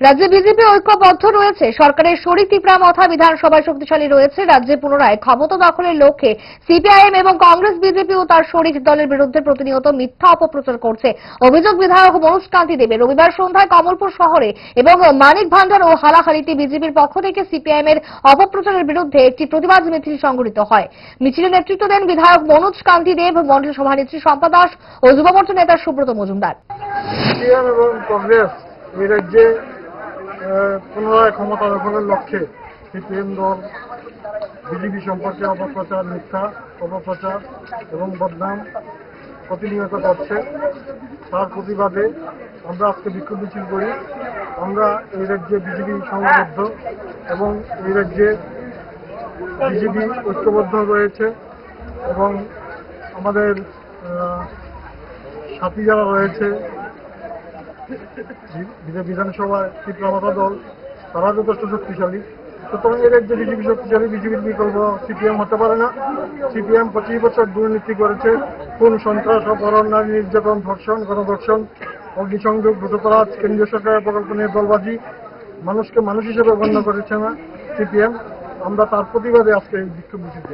রাজ্যে বিজেপি ঐক্যবদ্ধ রয়েছে। সরকারের শরিক ত্রিপুরা মথা বিধানসভায় শক্তিশালী রয়েছে। রাজ্যে পুনরায় ক্ষমতা দখলের লক্ষ্যে সিপিআইএম এবং কংগ্রেস বিজেপি ও তার শরিক দলের বিরুদ্ধে প্রতিনিয়ত মিথ্যা অপপ্রচার করছে। অভিযোগ বিধায়ক মনোজ কান্তি দেবে। রবিবার সন্ধ্যায় কমলপুর শহরে এবং মানিক ভান্ডার ও হালাহালিতে বিজেপির পক্ষ থেকে সিপিআইএম এর অপপ্রচারের বিরুদ্ধে একটি প্রতিবাদ মিছিল সংঘটিত হয়। মিছিলে নেতৃত্ব দেন বিধায়ক মনোজ কান্তি দেব, মন্ডল সভানেত্রী শম্পা দাস ও যুব মোর্চা নেতা সুব্রত মজুমদার। কংগ্রেস রাজ্যে ক্ষমতা দখলের লক্ষ্যে সিপিএম দল, বিজেপি সম্পর্কে অপপ্রচার, মিথ্যা অপপ্রচার এবং বদনাম প্রতিনিয়ত করছে। তার প্রতিবাদে আমরা আজকে বিক্ষোভ মিছিল করি। আমরা এই রাজ্যে বিজেপি সংবদ্ধ এবং এই রাজ্যে বিজেপি ঐক্যবদ্ধ রয়েছে এবং আমাদের সাথী যারা রয়েছে বিধানসভায় ত্রিপুরা দল তারা যথেষ্ট শক্তিশালী। সুতরাং এর যে বিজেপি শক্তিশালী বিজেপির বিকল্প সিপিএম হতে পারে না। সিপিএম পঁচিশ বছর দুর্নীতি করেছে। কোন সন্ত্রাস, অপহরণ নারী নির্যাতন, ধর্ষণ, গণধর্ষণ, অগ্নিসংযোগ ভোটপরাজ কেন্দ্রীয় সরকারের প্রকল্প নিয়ে দলবাজি, মানুষকে মানুষ হিসেবে গণ্য করেছে না সিপিএম। আমরা তার প্রতিবাদে আজকে বিক্ষোভ